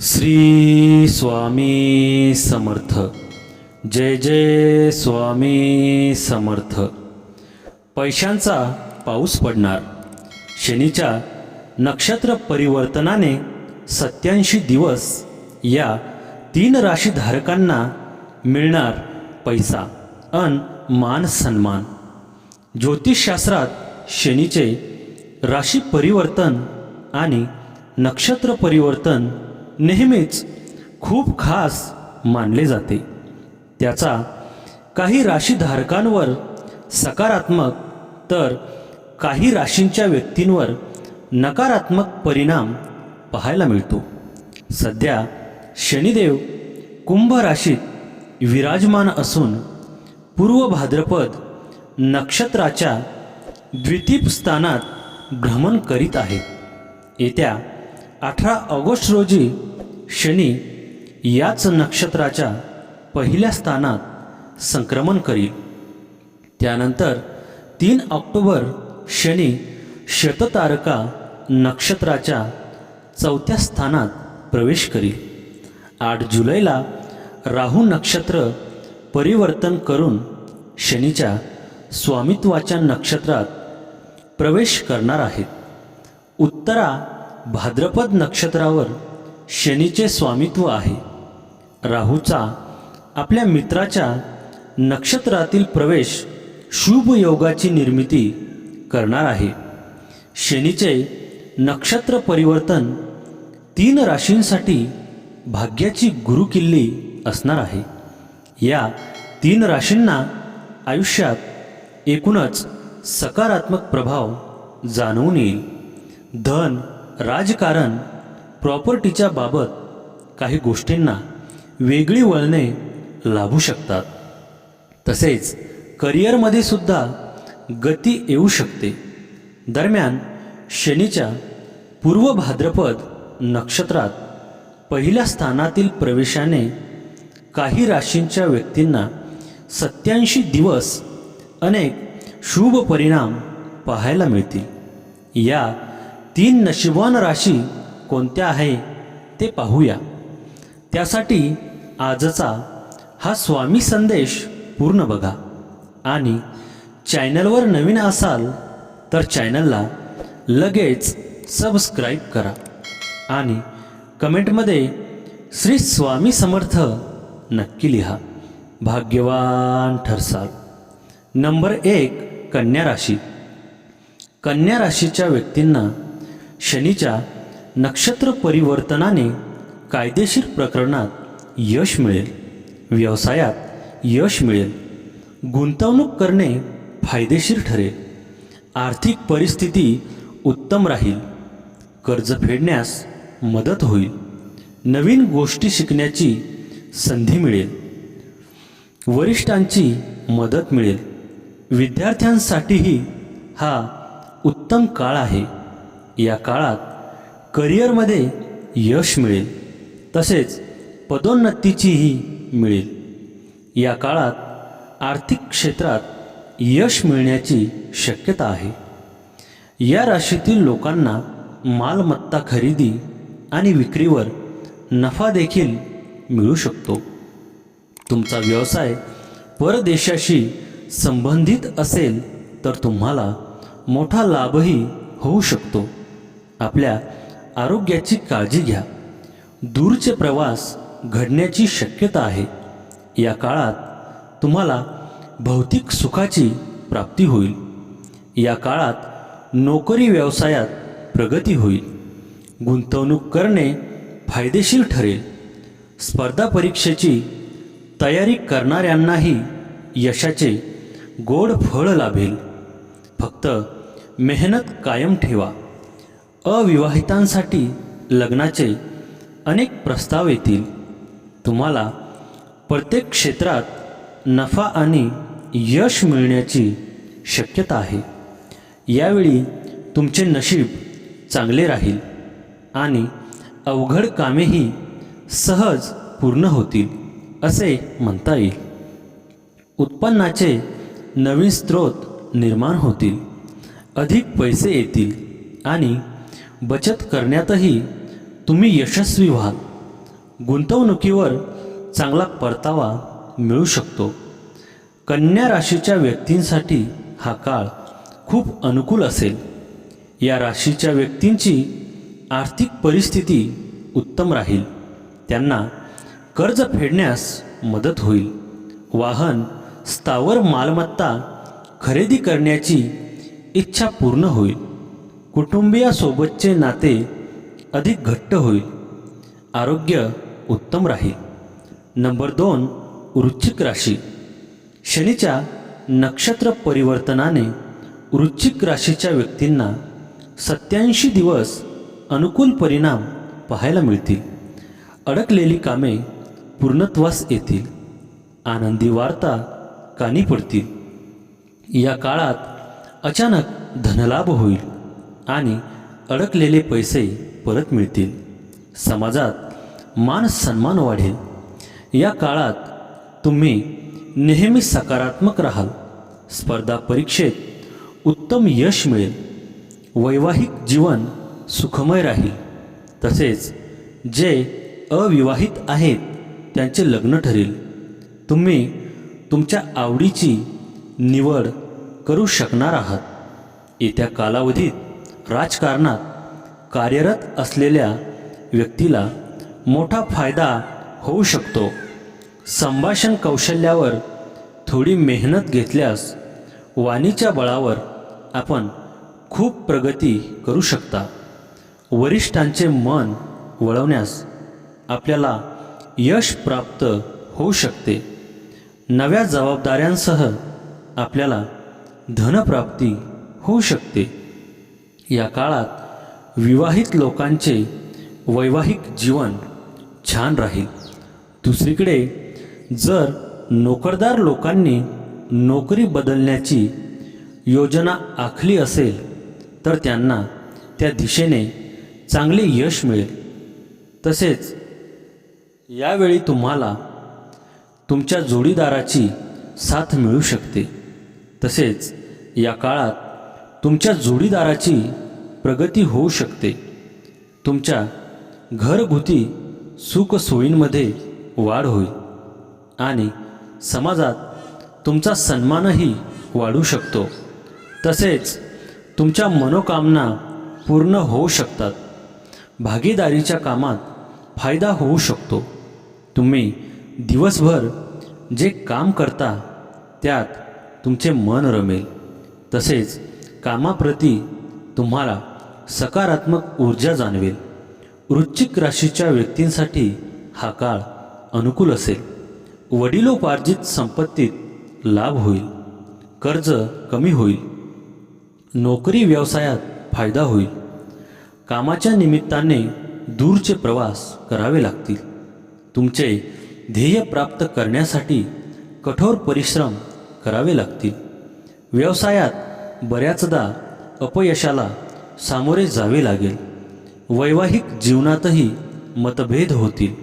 श्री स्वामी समर्थ. जय जय स्वामी समर्थ. पैशांचा पाऊस पडणार. शनीच्या नक्षत्र परिवर्तनाने सत्याऐंशी दिवस या तीन राशीधारकांना मिळणार पैसा अन मान सन्मान. ज्योतिषशास्त्रात शनीचे राशी परिवर्तन आणि नक्षत्र परिवर्तन नेहमीच खूप खास मानले जाते. त्याचा काही राशीधारकांवर सकारात्मक तर काही राशींच्या व्यक्तींवर नकारात्मक परिणाम पाहायला मिळतो. सध्या शनिदेव कुंभ राशीत विराजमान असून पूर्व भाद्रपद नक्षत्राच्या द्वितीप स्थानात भ्रमण करीत आहेत येत्या अठरा ऑगस्ट रोजी शनी याच नक्षत्राच्या पहिल्या स्थानात संक्रमण करील. त्यानंतर तीन ऑक्टोबर शनी शततारका नक्षत्राच्या चौथ्या स्थानात प्रवेश करील. आठ जुलैला राहू नक्षत्र परिवर्तन करून शनीच्या स्वामित्वाच्या नक्षत्रात प्रवेश करणार आहेत. उत्तरा भाद्रपद नक्षत्रावर शनीचे स्वामित्व आहे. राहूचा आपल्या मित्राच्या नक्षत्रातील प्रवेश शुभ योगाची निर्मिती करणार आहे. शनीचे नक्षत्र परिवर्तन तीन राशींसाठी भाग्याची गुरुकिल्ली असणार आहे. या तीन राशींना आयुष्यात एकूणच सकारात्मक प्रभाव जाणवून येईल. धन राजकारण प्रॉपर्टीच्या बाबत काही गोष्टींना वेगळी वळणे लाभू शकतात. तसेच करिअरमध्ये सुद्धा गती येऊ शकते. दरम्यान शनीच्या पूर्व भाद्रपद नक्षत्रात पहिल्या स्थानातील प्रवेशाने काही राशींच्या व्यक्तींना सत्याऐंशी दिवस अनेक शुभ परिणाम पाहायला मिळतील. या तीन नशिबान राशी कोणत्या आहे ते पाहूया. त्यासाठी आजचा हा स्वामी संदेश पूर्ण बघा. आणि चॅनलवर नवीन असाल तर चॅनलला लगेच सबस्क्राईब करा. आणि कमेंटमध्ये श्री स्वामी समर्थ नक्की लिहा. भाग्यवान ठरसाल. नंबर एक कन्या राशी. कन्या राशीच्या व्यक्तींना शनीच्या नक्षत्र परिवर्तनाने कायदेशीर प्रकरणात यश मिळेल. व्यवसायात यश मिळेल. गुंतवणूक करणे फायदेशीर ठरेल. आर्थिक परिस्थिती उत्तम राहील. कर्ज फेडण्यास मदत होईल. नवीन गोष्टी शिकण्याची संधी मिळेल. वरिष्ठांची मदत मिळेल. विद्यार्थ्यांसाठीही हा उत्तम काळ आहे. या काळात करिअरमध्ये यश मिळेल. तसेच पदोन्नतीचीही मिळेल. या काळात आर्थिक क्षेत्रात यश मिळण्याची शक्यता आहे. या राशीतील लोकांना मालमत्ता खरेदी आणि विक्रीवर नफा देखील मिळू शकतो. तुमचा व्यवसाय परदेशाशी संबंधित असेल तर तुम्हाला मोठा लाभही होऊ शकतो. आपल्या आरोग्याची काळजी घ्या. दूरचे प्रवास घडण्याची शक्यता आहे. या काळात तुम्हाला भौतिक सुखाची प्राप्ती होईल. या काळात नोकरी व्यवसायात प्रगती होईल. गुंतवणूक करणे फायदेशीर ठरेल. स्पर्धा परीक्षेची तयारी करणाऱ्यांनाही यशाचे गोड फळ लाभेल. फक्त मेहनत कायम ठेवा. अविवाहितांसाठी लग्नाचे अनेक प्रस्ताव येतील. तुम्हाला प्रत्येक क्षेत्रात नफा आणि यश मिळण्याची शक्यता आहे. यावेळी तुमचे नशीब चांगले राहील आणि अवघड कामेही सहज पूर्ण होतील असे म्हणता येईल. उत्पन्नाचे नवीन स्रोत निर्माण होतील. अधिक पैसे येतील आणि बचत करण्यातही तुम्ही यशस्वी व्हाल. गुंतवणुकीवर चांगला परतावा मिळू शकतो. कन्या राशीच्या व्यक्तींसाठी हा काळ खूप अनुकूल असेल. या राशीच्या व्यक्तींची आर्थिक परिस्थिती उत्तम राहील. त्यांना कर्ज फेडण्यास मदत होईल. वाहन स्थावर मालमत्ता खरेदी करण्याची इच्छा पूर्ण होईल. कुटुंबियासोबतचे नाते अधिक घट्ट होईल. आरोग्य उत्तम राहील. नंबर दोन वृश्चिक राशी. शनीच्या नक्षत्र परिवर्तनाने वृश्चिक राशीच्या व्यक्तींना सत्याऐंशी दिवस अनुकूल परिणाम पाहायला मिळतील. अडकलेली कामे पूर्णत्वास येतील. आनंदी वार्ता कानी पडतील. या काळात अचानक धनलाभ होईल. आणि अडकलेले पैसे परत मिळतील. समाजात मान सन्मान वाढेल. या काळात तुम्ही नेहमी सकारात्मक राहाल. स्पर्धा परीक्षेत उत्तम यश मिळेल. वैवाहिक जीवन सुखमय राहील. तसेच जे अविवाहित आहेत त्यांचे लग्न ठरेल. तुम्ही तुमच्या आवडीची निवड करू शकणार आहात. येत्या कालावधीत राजकारणात कार्यरत असलेल्या व्यक्तीला मोठा फायदा होऊ शकतो. संभाषण कौशल्यावर थोडी मेहनत घेतल्यास वाणीच्या बळावर आपण खूप प्रगती करू शकता. वरिष्ठांचे मन वळवण्यास आपल्याला यश प्राप्त होऊ शकते. नव्या जबाबदाऱ्यांसह आपल्याला धनप्राप्ती होऊ शकते. या काळात विवाहित लोकांचे वैवाहिक जीवन छान राहील. दुसरीकडे जर नोकरदार लोकांनी नोकरी बदलण्याची योजना आखली असेल तर त्यांना त्या दिशेने चांगले यश मिळेल. तसेच यावेळी तुम्हाला तुमच्या जोडीदाराची साथ मिळू शकते. तसेच या काळात तुमच्या जोडीदाराची प्रगती होऊ शकते. तुमच्या घरगुती सुखसोयींमध्ये वाढ होईल आणि समाजात तुमचा सन्मानही वाढू शकतो. तसेच तुमच्या मनोकामना पूर्ण होऊ शकतात. भागीदारीच्या कामात फायदा होऊ शकतो. तुम्ही दिवसभर जे काम करता त्यात तुमचे मन रमेल. तसेच कामाप्रती तुम्हाला सकारात्मक ऊर्जा जाणवेल. वृश्चिक राशीच्या व्यक्तींसाठी हा काळ अनुकूल असेल. वडिलोपार्जित संपत्तीत लाभ होईल. कर्ज कमी होईल. नोकरी व्यवसायात फायदा होईल. कामाच्या निमित्ताने दूरचे प्रवास करावे लागतील. तुमचे ध्येय प्राप्त करण्यासाठी कठोर परिश्रम करावे लागतील. व्यवसायात बऱ्याचदा अपयशाला सामोरे जावे लागेल. वैवाहिक जीवनातही मतभेद होतील.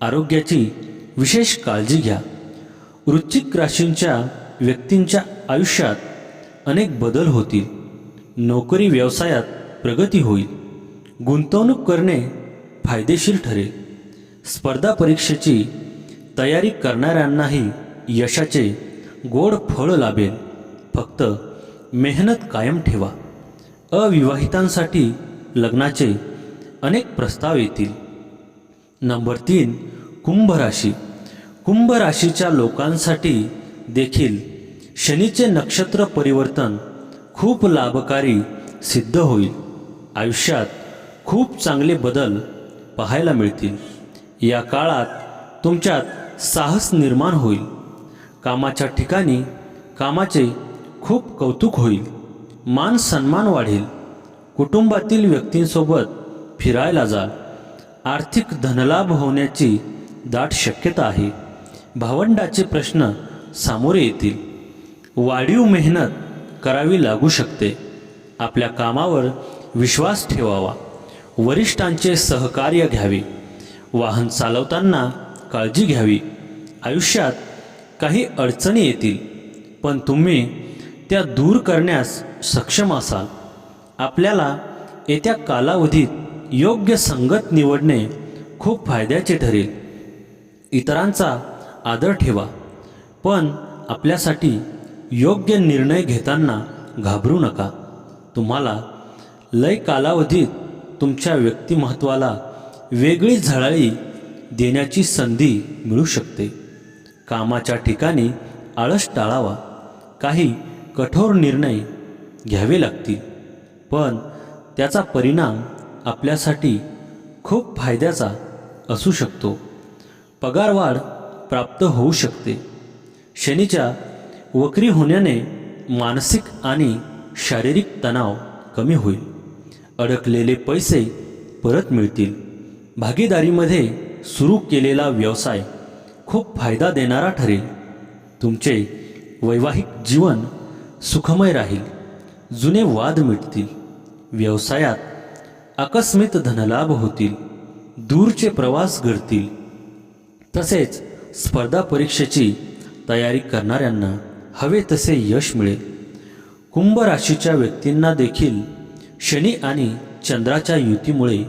आरोग्याची विशेष काळजी घ्या. वृश्चिक राशींच्या व्यक्तींच्या आयुष्यात अनेक बदल होतील. नोकरी व्यवसायात प्रगती होईल. गुंतवणूक करणे फायदेशीर ठरेल. स्पर्धा परीक्षेची तयारी करणाऱ्यांनाही यशाचे गोड फळ लाभेल. फक्त मेहनत कायम ठेवा. अविवाहितांसाठी लग्नाचे अनेक प्रस्ताव येतील. नंबर तीन कुंभ राशी. कुंभ राशीच्या लोकांसाठी देखील शनीचे नक्षत्र परिवर्तन खूप लाभकारी सिद्ध होईल. आयुष्यात खूप चांगले बदल पाहायला मिळतील. या काळात तुमच्यात साहस निर्माण होईल. कामाच्या ठिकाणी कामाचे खूप कौतुक होईल मान सन्मान वाढेल. कुटुंबातील व्यक्तींसोबत फिरायला जा. आर्थिक धनलाभ होण्याची दाट शक्यता आहे. भावंडाचे प्रश्न सामोरे येतील. वाढीव मेहनत करावी लागू शकते. आपल्या कामावर विश्वास ठेवावा. वरिष्ठांचे सहकार्य घ्यावे. वाहन चालवताना काळजी घ्यावी. आयुष्यात काही अडचणी येतील पण तुम्ही त्या दूर करण्यास सक्षम असाल. आपल्याला येत्या कालावधीत योग्य संगत निवडणे खूप फायद्याचे ठरेल. इतरांचा आदर ठेवा. पण आपल्यासाठी योग्य निर्णय घेताना घाबरू नका. तुम्हाला लय कालावधीत तुमच्या व्यक्तिमत्वाला वेगळी झळाळी देण्याची संधी मिळू शकते. कामाच्या ठिकाणी आळस टाळावा. काही कठोर निर्णय घ्यावे लागतील. पण त्याचा परिणाम आपल्यासाठी खूप फायद्याचा असू शकतो. पगारवाढ प्राप्त होऊ शकते. शनीच्या वक्री होण्याने मानसिक आणि शारीरिक तणाव कमी होईल. अडकलेले पैसे परत मिळतील. भागीदारीमध्ये सुरू केलेला व्यवसाय खूप फायदा देणारा ठरेल. तुमचे वैवाहिक जीवन सुखमय राहील. जुने वाद मिटतील. व्यवसायात आकस्मित धनलाभ होतील. दूरचे प्रवास घडतील. तसेच स्पर्धा परीक्षेची तयारी करणाऱ्यांना हवे तसे यश मिळेल. कुंभ राशीच्या व्यक्तींना देखील शनी आणि चंद्राच्या युतीमुळे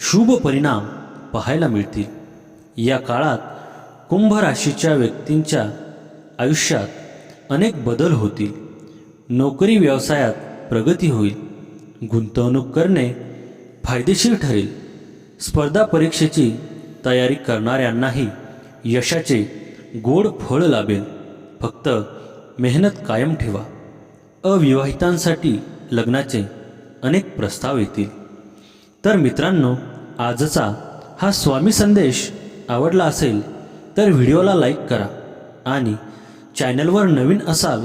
शुभ परिणाम पाहायला मिळतील. या काळात कुंभ राशीच्या व्यक्तींच्या आयुष्यात अनेक बदल होतील. नोकरी व्यवसायात प्रगती होईल. गुंतवणूक करणे फायदेशीर ठरेल. स्पर्धा परीक्षेची तयारी करणाऱ्यांनाही यशाचे गोड फळ लाभेल. फक्त मेहनत कायम ठेवा. अविवाहितांसाठी लग्नाचे अनेक प्रस्ताव येतील. तर मित्रांनो आजचा हा स्वामी संदेश आवडला असेल तर व्हिडिओला लाईक करा आणि चॅनलवर नवीन असाल